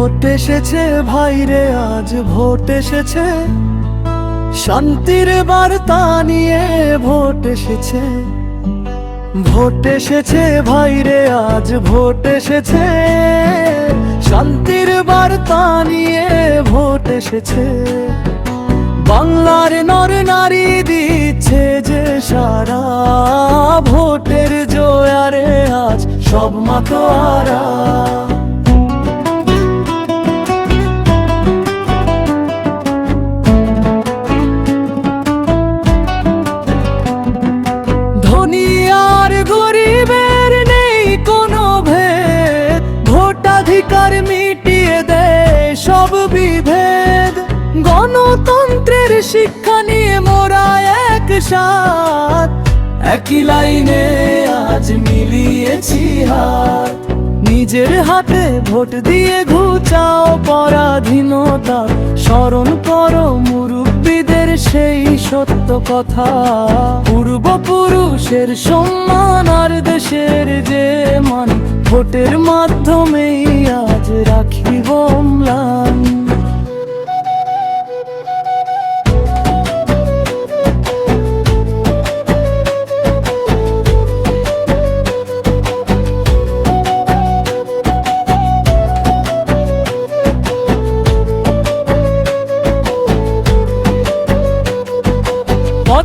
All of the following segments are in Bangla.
ভোট এসেছে ভাইরে আজ ভোট এসেছে। শান্তির বার্তা নিয়ে ভোট এসেছে। ভোট এসেছে ভাইরে আজ ভোট এসেছে। শান্তির বার্তা নিয়ে ভোট এসেছে। বাংলার নর নারী দিচ্ছে যে সারা। ভোটের জোয়ারে আজ সব মাতোয়ারা। ধনী শিক্ষা নিয়ে মোরা এক সাথ একই লাইনে আজ মিলিয়েছি হাত। নিজের হাতে ভোট দিয়ে ঘুচাও পরাধীনতা। স্মরণ করো মুরব্বীদের সেই সত্য কথা। পূর্বপুরুষের সম্মান আর দেশের যে মান, ভোটের মাধ্যমেই আজ রাখিব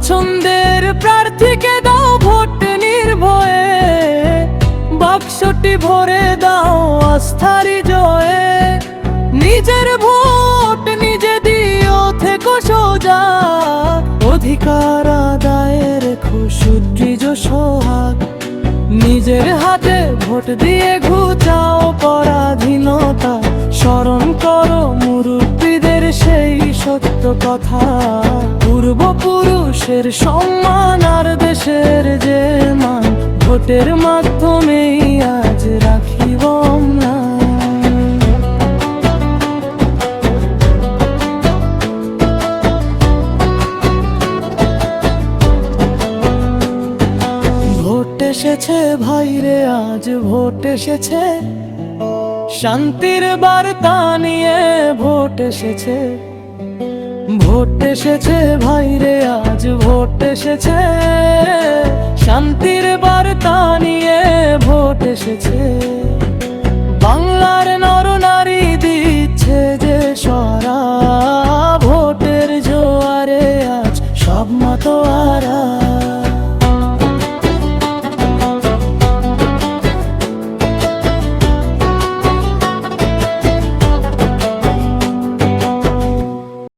পছন্দের প্রার্থীকে দাও ভোট নির্ভয়ে। বাক্সটি ভরে দাও আস্থারি জয়ে। নিজের ভোট নিজে দিও, থেকো সোজা। অধিকার আদায়ের খুশুদ্রিজ সোহাগ। নিজের হাতে ভোট দিয়ে ঘুচাও পরাধীনতা। স্মরণ করো মুরব্বীদের সেই সত্য কথা। পূর্বপুরুষের সম্মান আর দেশের যে মান, ভোটের মাধ্যমেই আজ রাখিব ম্লান। ভোট এসেছে ভাইরে আজ ভোট এসেছে। শান্তির বার্তা নিয়ে ভোট এসেছে। ভোট এসেছে ভাইরে আজ ভোট এসেছে। শান্তির বার্তা নিয়ে ভোট এসেছে। বাংলার নর নারী দিচ্ছে যে সরা। ভোটের জোয়ারে আজ সব মতো আরা